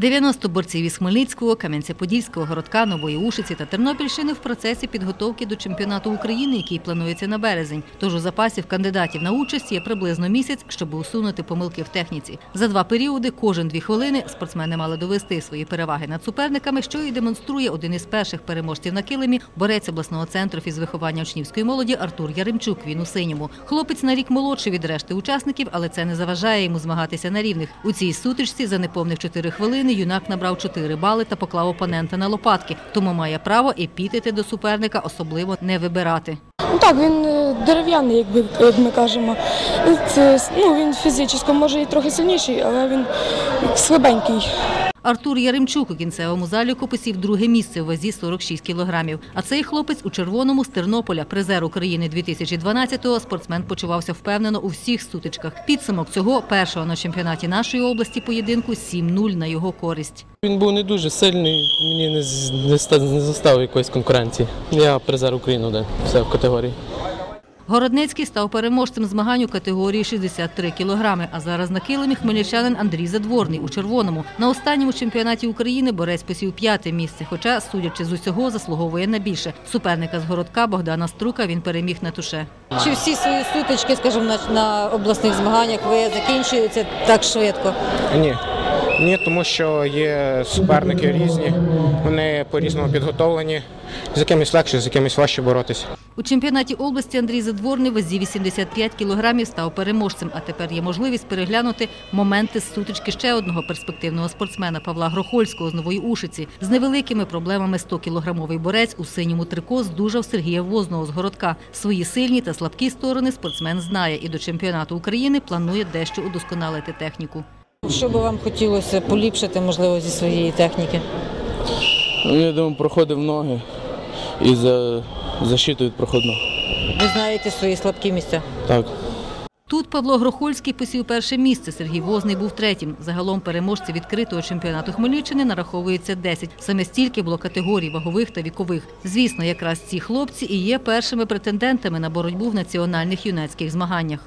90 борців із Хмельницького, Кам'янця-Подільського, Городка, Нової Ушиці та Тернопільщини в процесі підготовки до чемпіонату України, який планується на березень. Тож у запасів кандидатів на участь є приблизно місяць, щоб усунути помилки в техніці. За два періоди, кожен дві хвилини, спортсмени мали довести свої переваги над суперниками, що і демонструє один із перших переможців на килимі, борець обласного центру фізвиховання учнівської молоді Артур Яремчук. Він у синьому. Хлопець на рік молодший від решти учасників, але це не заважає йому змагатися на рівних. У цій сутичці за неповних 4 хвилини юнак набрав 4 бали та поклав опонента на лопатки, тому має право епітети до суперника особливо не вибирати. Ну так, він е, дерев'яний, якби як ми кажемо. Це, ну, він фізично може і трохи сильніший, але він слабенький. Артур Яремчук у кінцевому заліку посів друге місце в вазі 46 кілограмів. А цей хлопець у червоному з Тернополя, призер України 2012-го, спортсмен почувався впевнено у всіх сутичках. Підсумок цього першого на чемпіонаті нашої області поєдинку 7-0 на його користь. Він був не дуже сильний, мені не, не, заставив якоїсь конкуренції. Я призер України один, все в категорії. Городницький став переможцем змагань у категорії 63 кілограми. А зараз на килимі хмельничанин Андрій Задворний у червоному. На останньому чемпіонаті України борець посів п'яте місце, хоча, судячи з усього, заслуговує на більше. Суперника з городка Богдана Струка він переміг на туше. Чи всі свої сутички, скажімо, на, обласних змаганнях ви закінчуються так швидко? Ні. Ні, тому що є суперники різні, вони по-різному підготовлені. З якимись легше, з якимись важче боротися. У чемпіонаті області Андрій Задворний вазі 85 кілограмів став переможцем. А тепер є можливість переглянути моменти з сутички ще одного перспективного спортсмена Павла Грохольського з Нової Ушиці. З невеликими проблемами 100-кілограмовий борець у синьому трико здужав Сергія Возного з городка. Свої сильні та слабкі сторони спортсмен знає і до чемпіонату України планує дещо удосконалити техніку. Що би вам хотілося поліпшити, можливо, зі своєї техніки? Ну, Я думаю, проходив ноги і за защиту від проходного. Ви знаєте свої слабкі місця? Так. Тут Павло Грохольський посів перше місце. Сергій Возний був третім. Загалом переможці відкритого чемпіонату Хмельниччини нараховується 10. Саме стільки було категорій вагових та вікових. Звісно, якраз ці хлопці і є першими претендентами на боротьбу в національних юнацьких змаганнях.